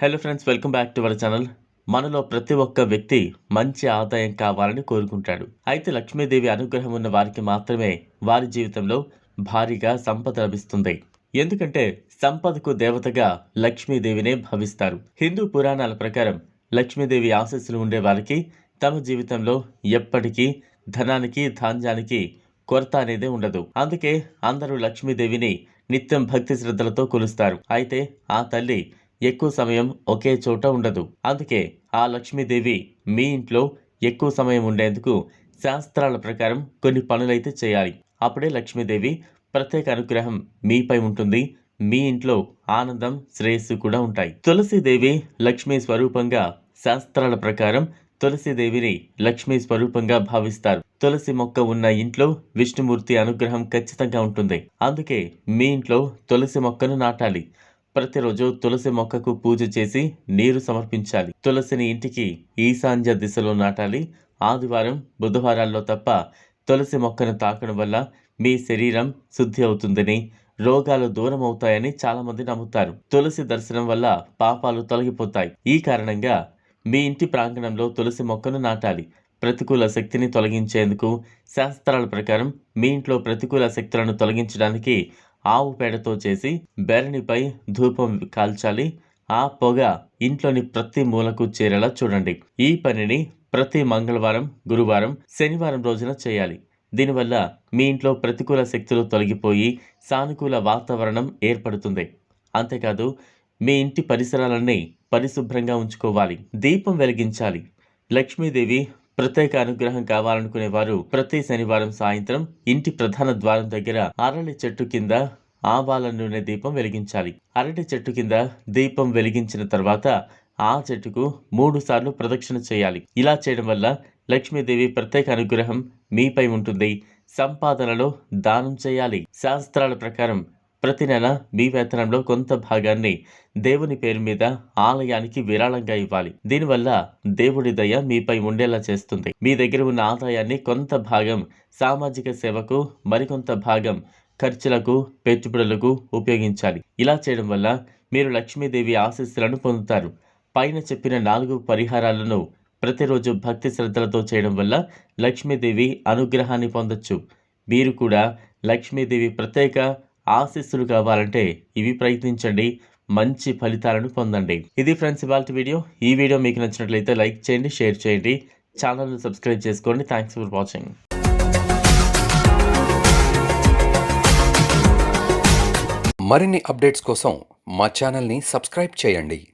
Hello friends welcome back to our channel మనలో ప్రతి ఒక్క వ్యక్తి మంచి ఆదాయం కావాలని కోరుకుంటాడు. అయితే లక్ష్మీదేవి అనుగ్రహం ఉన్న వారికి మాత్రమే వారి జీవితంలో భారీగా సంపద లభిస్తుంది. ఎందుకంటే సంపదకు దేవతగా లక్ష్మీదేవినే భావిస్తారు. హిందూ పురాణాల ప్రకారం లక్ష్మీదేవి ఆశీస్సులు ఉండే వారికి తమ జీవితంలో ఎప్పటికీ ధనానికి ధాన్యానికి కొరత అనేది ఉండదు. అందుకే అందరూ లక్ష్మీదేవిని నిత్యం భక్తి శ్రద్ధలతో కొలుస్తారు. అయితే ఆ తల్లి ఎక్కువ సమయం ఒకే చోట ఉండదు. అందుకే ఆ లక్ష్మీదేవి మీ ఇంట్లో ఎక్కువ సమయం ఉండేందుకు శాస్త్రాల ప్రకారం కొన్ని పనులైతే చేయాలి. అప్పుడే లక్ష్మీదేవి ప్రత్యేక అనుగ్రహం మీపై ఉంటుంది. మీ ఇంట్లో ఆనందం శ్రేయస్సు కూడా ఉంటాయి. తులసీదేవి లక్ష్మీ స్వరూపంగా శాస్త్రాల ప్రకారం తులసీదేవిని లక్ష్మీ స్వరూపంగా భావిస్తారు. తులసి మొక్క ఉన్న ఇంట్లో విష్ణుమూర్తి అనుగ్రహం ఖచ్చితంగా ఉంటుంది. అందుకే మీ ఇంట్లో తులసి మొక్కను నాటాలి. ప్రతిరోజు తులసి మొక్కకు పూజ చేసి నీరు సమర్పించాలి. తులసిని ఇంటికి ఈశాన్య దిశలో నాటాలి. ఆదివారం బుధవారాల్లో తప్ప తులసి మొక్కను తాకడం వల్ల మీ శరీరం శుద్ధి అవుతుందని రోగాలు దూరం అవుతాయని చాలామంది నమ్ముతారు. తులసి దర్శనం వల్ల పాపాలు తొలగిపోతాయి. ఈ కారణంగా మీ ఇంటి ప్రాంగణంలో తులసి మొక్కను నాటాలి. ప్రతికూల శక్తిని తొలగించేందుకు శాస్త్రాల ప్రకారం మీ ఇంట్లో ప్రతికూల శక్తులను తొలగించడానికి ఆవు పేడతో చేసి బెరణిపై ధూపం కాల్చాలి. ఆ పొగ ఇంట్లోని ప్రతి మూలకు చేరేలా చూడండి. ఈ పనిని ప్రతి మంగళవారం గురువారం శనివారం రోజున చేయాలి. దీనివల్ల మీ ఇంట్లో ప్రతికూల శక్తులు తొలగిపోయి సానుకూల వాతావరణం ఏర్పడుతుంది. అంతేకాదు మీ ఇంటి పరిసరాలన్నీ పరిశుభ్రంగా ఉంచుకోవాలి. దీపం వెలిగించాలి. లక్ష్మీదేవి ప్రత్యేక అనుగ్రహం కావాలనుకునే వారు ప్రతి శనివారం సాయంత్రం ఇంటి ప్రధాన ద్వారం దగ్గర అరళి చెట్టు కింద ఆవాల నూనె దీపం వెలిగించాలి. అరటి చెట్టు కింద దీపం వెలిగించిన తర్వాత ఆ చెట్టుకు మూడు సార్లు ప్రదక్షిణ చేయాలి. ఇలా చేయడం వల్ల లక్ష్మీదేవి ప్రత్యేక అనుగ్రహం మీపై ఉంటుంది. సంపాదనలో దానం చేయాలి. శాస్త్రాల ప్రకారం ప్రతి నెల మీ వేతనంలో కొంత భాగాన్ని దేవుని పేరు మీద ఆలయానికి విరాళంగా ఇవ్వాలి. దీనివల్ల దేవుడి దయ మీపై ఉండేలా చేస్తుంది. మీ దగ్గర ఉన్న ఆదాయాన్ని కొంత భాగం సామాజిక సేవకు మరికొంత భాగం ఖర్చులకు పెట్టుబడులకు ఉపయోగించాలి. ఇలా చేయడం వల్ల మీరు లక్ష్మీదేవి ఆశీస్సులను పొందుతారు. పైన చెప్పిన నాలుగు పరిహారాలను ప్రతిరోజు భక్తి శ్రద్ధలతో చేయడం వల్ల లక్ష్మీదేవి అనుగ్రహాన్ని పొందొచ్చు. మీరు కూడా లక్ష్మీదేవి ప్రత్యేక ఆశీస్సులు కావాలంటే ఇవి ప్రయత్నించండి. మంచి ఫలితాలను పొందండి. ఇది ఫ్రెండ్స్ ఇవాళ వీడియో. ఈ వీడియో మీకు నచ్చినట్లయితే లైక్ చేయండి షేర్ చేయండి. ఛానల్ను సబ్స్క్రైబ్ చేసుకోండి. థ్యాంక్స్ ఫర్ వాచింగ్ మరిన్ని అప్డేట్స్ కోసం మా ఛానల్ని సబ్స్క్రైబ్ చేయండి.